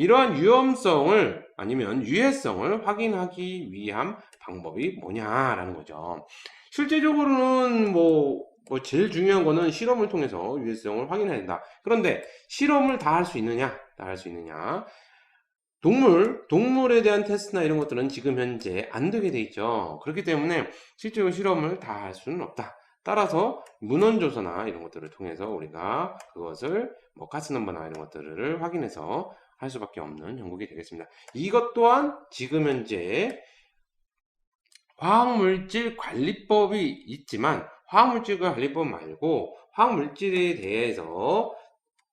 이러한 위험성을 아니면 유해성을 확인하기 위한 방법이 뭐냐라는 거죠. 실제적으로는 뭐, 뭐 제일 중요한 거는 실험을 통해서 유해성을 확인해야 된다. 그런데 실험을 다 할 수 있느냐? 다 할 수 있느냐? 동물, 동물에 대한 테스트나 이런 것들은 지금 현재 안 되게 돼 있죠. 그렇기 때문에 실제로 실험을 다 할 수는 없다. 따라서 문헌조서나 이런 것들을 통해서 우리가 그것을 뭐 가스 넘버나 이런 것들을 확인해서 할 수밖에 없는 형국이 되겠습니다. 이것 또한 지금 현재 화학물질 관리법이 있지만 화학물질 관리법 말고 화학물질에 대해서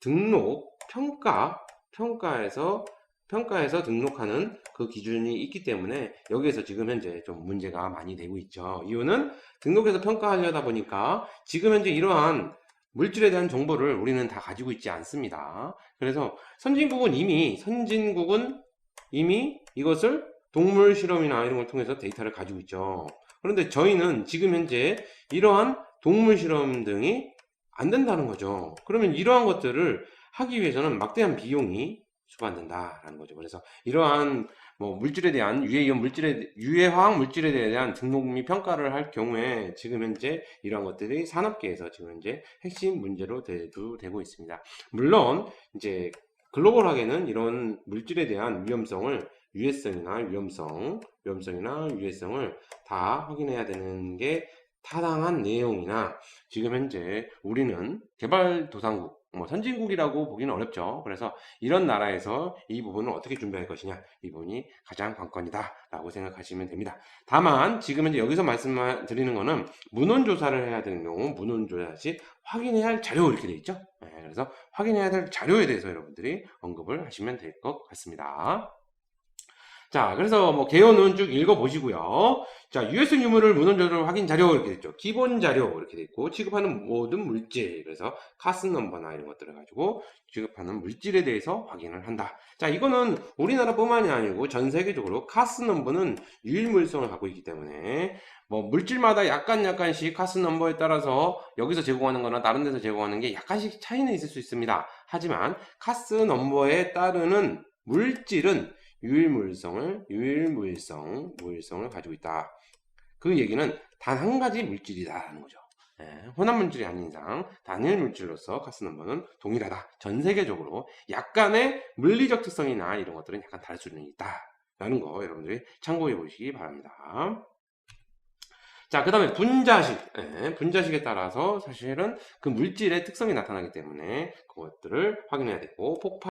등록, 평가, 평가에서 평가에서 등록하는 그 기준이 있기 때문에 여기에서 지금 현재 좀 문제가 많이 되고 있죠. 이유는 등록해서 평가하려다 보니까 지금 현재 이러한 물질에 대한 정보를 우리는 다 가지고 있지 않습니다. 그래서 선진국은 이미 선진국은 이미 이것을 동물 실험이나 이런 걸 통해서 데이터를 가지고 있죠. 그런데 저희는 지금 현재 이러한 동물 실험 등이 안 된다는 거죠. 그러면 이러한 것들을 하기 위해서는 막대한 비용이 수반된다라는 거죠. 그래서 이러한 뭐 물질에 대한 유해이온 물질에 유해 화학 물질에 대한 등록 및 평가를 할 경우에 지금 현재 이러한 것들이 산업계에서 지금 현재 핵심 문제로 대두되고 있습니다. 물론 이제 글로벌하게는 이런 물질에 대한 위험성을 유해성이나 위험성, 위험성이나 유해성을 다 확인해야 되는 게 타당한 내용이나 지금 현재 우리는 개발도상국, 뭐 선진국이라고 보기는 어렵죠. 그래서 이런 나라에서 이 부분을 어떻게 준비할 것이냐 이 부분이 가장 관건이다 라고 생각하시면 됩니다. 다만 지금 현재 여기서 말씀드리는 거는 문헌 조사를 해야 되는 경우 문헌 조사 시 확인해야 할 자료 이렇게 돼 있죠. 네, 그래서 확인해야 될 자료에 대해서 여러분들이 언급을 하시면 될 것 같습니다. 자, 그래서 뭐 개요는 쭉 읽어보시고요. 자, 유해성 유무를 문헌조로 확인 자료 이렇게 됐죠. 기본 자료 이렇게 돼 있고 취급하는 모든 물질 그래서 카스 넘버나 이런 것들을 가지고 취급하는 물질에 대해서 확인을 한다. 자, 이거는 우리나라뿐만이 아니고 전 세계적으로 카스 넘버는 유일물성을 갖고 있기 때문에 뭐 물질마다 약간 약간씩 카스 넘버에 따라서 여기서 제공하는 거나 다른 데서 제공하는 게 약간씩 차이는 있을 수 있습니다. 하지만 카스 넘버에 따르는 물질은 유일물성을 유일물성 물성을 가지고 있다. 그 얘기는 단 한 가지 물질이다라는 거죠. 예, 혼합 물질이 아닌 이상 단일 물질로서 카스 넘버는 동일하다. 전 세계적으로 약간의 물리적 특성이나 이런 것들은 약간 다를 수는 있다라는 거 여러분들이 참고해 보시기 바랍니다. 자, 그 다음에 분자식. 예, 분자식에 따라서 사실은 그 물질의 특성이 나타나기 때문에 그것들을 확인해야 되고, 폭발